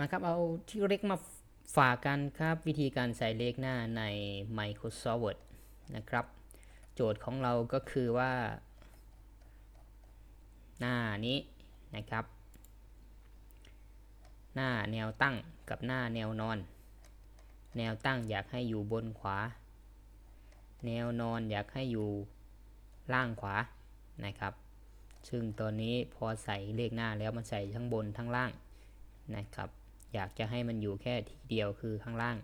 นะครับ เอาที่เล็กมาฝากกันครับวิธีการใส่เลขหน้าใน Microsoft Word นะครับ โจทย์ของเราก็คือว่า หน้านี้นะครับ หน้าแนวตั้งกับหน้าแนวนอน แนวตั้งอยากให้อยู่บนขวา แนวนอนอยากให้อยู่ล่างขวานะครับ ซึ่งตอนนี้พอใส่เลขหน้าแล้วมันใส่ทั้งบนทั้งล่างนะครับ อยากจะให้มันอยู่แค่ทีเดียวคือข้างล่าง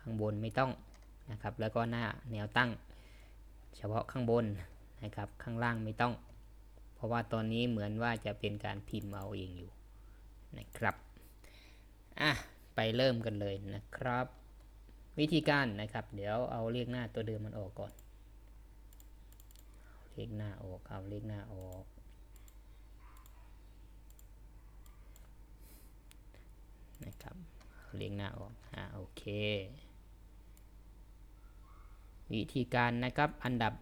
ข้างบนไม่ต้องนะครับ แล้วก็หน้าแนวตั้ง เฉพาะข้างบนนะครับ ข้างล่างไม่ต้อง เพราะว่าตอนนี้เหมือนว่าจะเป็นการพิมพ์เอาเองอยู่นะครับอะไปเริ่มกันเลยนะครับ วิธีการนะครับ เดี๋ยวเอาเลขหน้าตัวเดิมมันออกก่อนเอาเลขหน้าออกเอาเลขหน้าออก นะครับ เรียงหน้าออกอ่าโอเค วิธีการนะครับอันดับ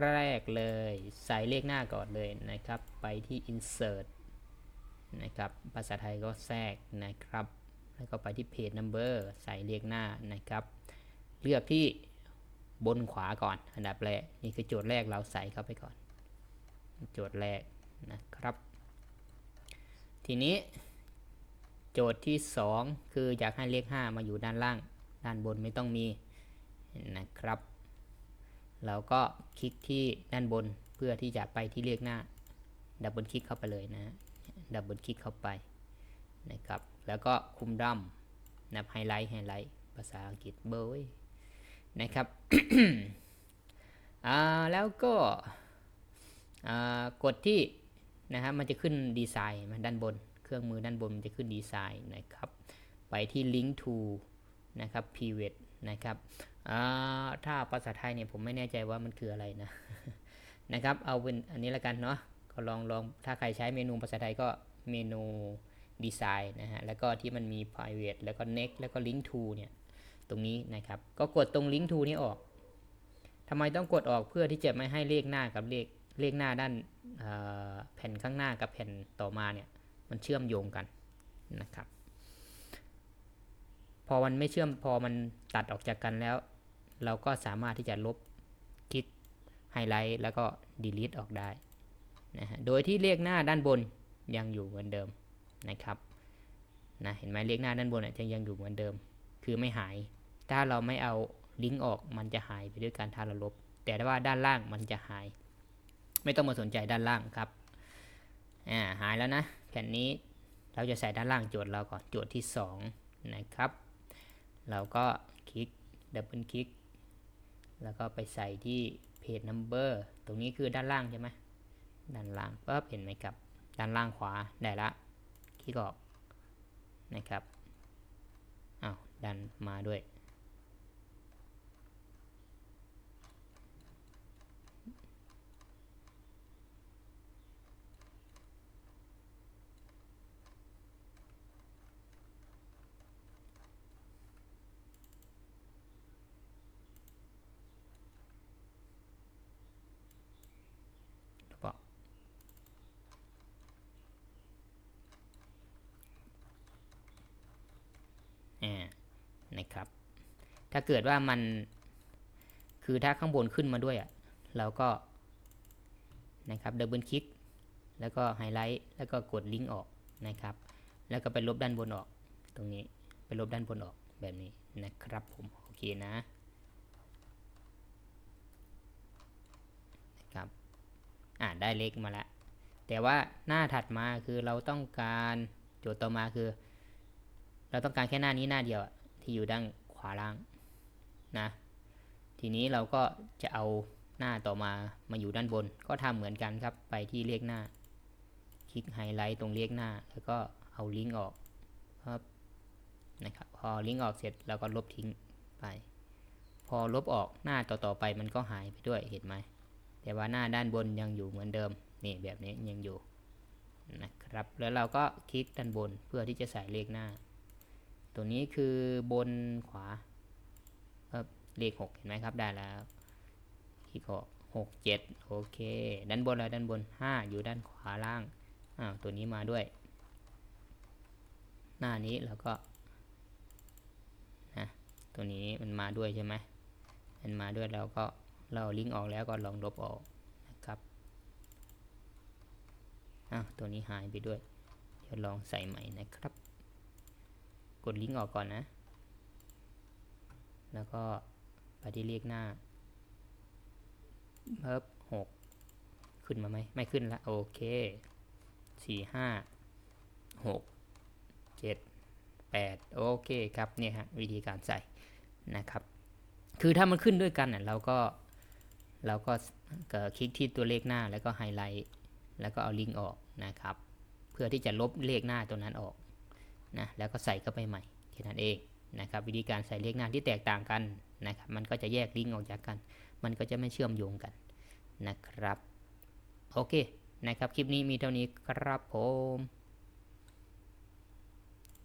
แรกเลย ใส่เลขหน้าก่อนเลยนะครับ ไปที่ insert นะครับ ภาษาไทยก็แทรกนะครับ แล้วก็ไปที่ page number ใส่เลขหน้านะครับ เลือกที่บนขวาก่อน อันดับแรก นี่คือโจทย์แรกเราใส่เข้าไปก่อน โจทย์แรกนะครับ ทีนี้ โจทย์ที่ 2 คืออยากให้เลข 5 มาอยู่ด้านล่าง ด้านบนไม่ต้องมีนะครับ เราก็คลิกที่ด้านบนเพื่อที่จะไปที่เลขหน้า ดับเบิลคลิกเข้าไปเลยนะ ดับเบิลคลิกเข้าไปนะครับ แล้วก็คุมดัมนับไฮไลท์ไฮไลท์ภาษาอังกฤษเบอร์นะครับอ่าแล้วก็อ่ากดที่นะครับมันจะขึ้นดีไซน์มาด้านบน เครื่องมือด้านบนมันจะขึ้นดีไซน์นะครับ ไปที่ link to นะครับ pivot นะครับถ้าภาษาไทยเนี่ยผมไม่แน่ใจว่ามันคืออะไรนะนะครับ เอาเป็นอันนี้ละกันเนาะก็ลองลองถ้าใครใช้เมนูภาษาไทยก็เมนูดีไซน์นะฮะ แล้วก็ที่มันมี private แล้วก็ next แล้วก็ link to เนี่ย ตรงนี้นะครับ ก็กดตรง link to นี้ออกทำไมต้องกดออกเพื่อที่จะไม่ให้เลขหน้ากับเลขเลขหน้าด้านแผ่นข้างหน้ากับแผ่นต่อมาเนี่ย มันเชื่อมโยงกันนะครับ พอมันไม่เชื่อมพอมันตัดออกจากกันแล้ว เราก็สามารถที่จะลบคลิกไฮไลท์แล้วก็ delete ออกได้นะฮะโดยที่เลขหน้าด้านบนยังอยู่เหมือนเดิมนะครับนะเห็นไหมเลขหน้าด้านบนจะยังอยู่เหมือนเดิม คือไม่หาย ถ้าเราไม่เอาลิงก์ออกมันจะหายไปด้วยการถ้าราลบ แต่ว่าด้านล่างมันจะหาย ไม่ต้องมาสนใจด้านล่างครับอ่าหายแล้วนะ แผ่นนี้เราจะใส่ด้านล่างโจทย์เราก่อนโจทย์ที่ 2 นะครับ เราก็คลิกดับเบิลคลิกแล้วก็ไปใส่ที่ page number ตรงนี้คือด้านล่างใช่ไหมด้านล่างปั๊บเห็นไหมครับ ด้านล่างขวาได้ละคลิกออกนะครับอ้าวดันมาด้วย เปล่าอ่า นะครับ ถ้าเกิดว่ามันคือถ้าข้างบนขึ้นมาด้วยอะ่ะเราก็นะครับดับเบิลคลิกแล้วก็ไฮไลท์แล้วก็กดลิงก์ออกนะครับ แล้วก็ไปลบด้านบนออก ตรงนี้ไปลบด้านบนออกแบบนี้นะครับผมโอเคนะนะครับอ่าได้เลขมาแล้วแต่ว่าหน้าถัดมาคือเราต้องการโจทย์ต่อมาคือ เราต้องการแค่หน้านี้หน้าเดียวอะ ที่อยู่ด้านขวาล่างนะทีนี้เราก็จะเอาหน้าต่อมามาอยู่ด้านบน ก็ทำเหมือนกันครับไปที่เลขหน้า คลิกไฮไลท์ตรงเลขหน้า แล้วก็เอาลิงก์ออกครับนะครับพอลิงก์ออกเสร็จเราก็ลบทิ้งไป พอลบออกหน้าต่อๆไปมันก็หายไปด้วยเห็นไหมแต่ว่าหน้าด้านบนยังอยู่เหมือนเดิมนี่แบบนี้ยังอยู่นะครับแล้วเราก็คลิกด้านบนเพื่อที่จะใส่เลขหน้า ตัวนี้คือบนขวาเลขหกเห็นไหมครับได้แล้วคลิกออกหกเจ็ดโอเค ด้านบนแล้วด้านบนห้าอยู่ด้านขวาล่างอ้าวตัวนี้มาด้วย หน้านี้แล้วก็นะตัวนี้มันมาด้วยใช่ไหมมันมาด้วยแล้วก็เราลิงก์ออกแล้วก็ลองลบออกนะครับอ้าวตัวนี้หายไปด้วย เดี๋ยวลองใส่ใหม่นะครับ กดลิงก์ออกก่อนนะ แล้วก็ไปที่เลขหน้าเพิ่มหกขึ้นมาไหมไม่ขึ้นละโอเคสี่ห้าหกเจ็ดแปดโอเคครับเนี่ยฮะวิธีการใส่นะครับ คือถ้ามันขึ้นด้วยกันน่ะเราก็เราก็เอ่อคลิกที่ตัวเลขหน้าแล้วก็ไฮไลท์แล้วก็เอาลิงก์ออกนะครับ เพื่อที่จะลบเลขหน้าตัวนั้นออก นะแล้วก็ใส่เข้าไปใหม่แค่นั้นเองนะครับวิธีการใส่เลขหน้าที่แตกต่างกันนะครับมันก็จะแยกลิงก์ออกจากกัน มันก็จะไม่เชื่อมโยงกันนะครับโอเคนะครับคลิปนี้มีเท่านี้ครับผม